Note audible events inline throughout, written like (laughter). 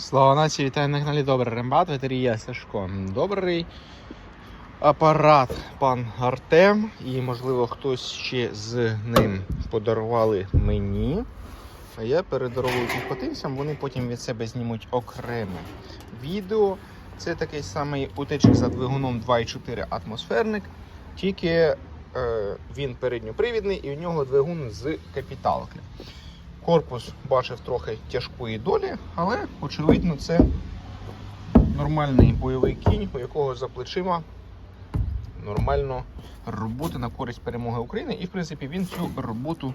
Слава нації, вітаю на каналі Добрий Рембат, ветерія Сашко. Добрий апарат пан Артем. І, можливо, хтось ще з ним подарували мені. А я передаровую піхотинцям, вони потім від себе знімуть окреме відео. Це такий самий утечок за двигуном 2,4 атмосферник, тільки е, він передньопривідний і у нього двигун з капіталки. Корпус бачив трохи тяжкої долі, але, очевидно, це нормальний бойовий кінь, у якого за плечима нормально робота на користь перемоги України. І, в принципі, він цю роботу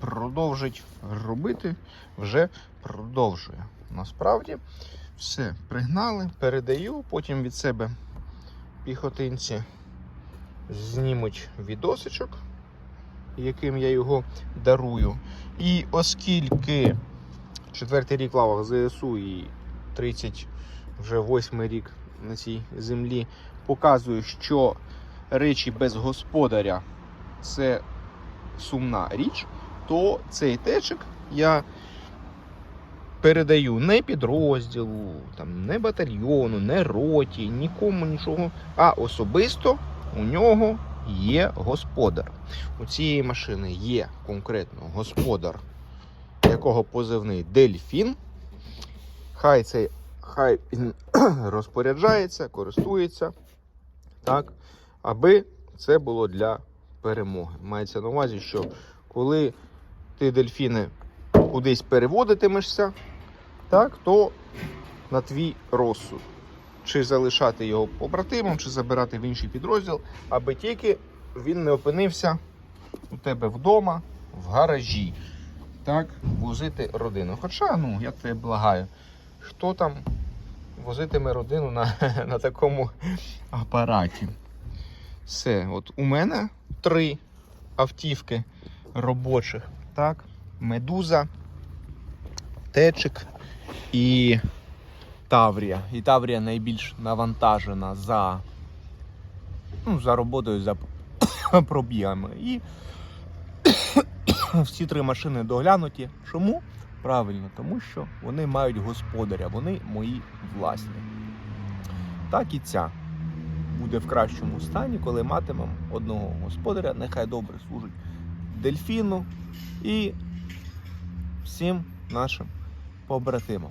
продовжить робити, вже продовжує. Насправді, все пригнали, передаю, потім від себе піхотинці знімуть відосичок, яким я його дарую. І оскільки четвертий рік лавах ЗСУ і 30 вже рік на цій землі показує, що речі без господаря це сумна річ, то цей течик я передаю не підрозділу, там, не батальйону, не роті, нікому нічого, а особисто у нього є господар. У цієї машини є конкретно господар, якого позивний дельфін. Хай цей хай він (clears throat) розпоряджається, користується, так, аби це було для перемоги. Мається на увазі, що коли ти дельфіни кудись переводитимешся, так, то на твій розсуд. Чи залишати його побратимом, чи забирати в інший підрозділ, аби тільки він не опинився у тебе вдома, в гаражі. Так, возити родину. Хоча, ну, я тебе благаю, хто там возитиме родину на, (laughs) на такому апараті. Все, от у мене три автівки робочих. Так, медуза, течик і Таврія. І Таврія найбільш навантажена за, ну, за роботою, за (coughs) пробігами. І (coughs) всі три машини доглянуті. Чому? Правильно, тому що вони мають господаря, вони мої власні. Так і ця буде в кращому стані, коли матимемо одного господаря, нехай добре служить дельфіну і всім нашим побратимам.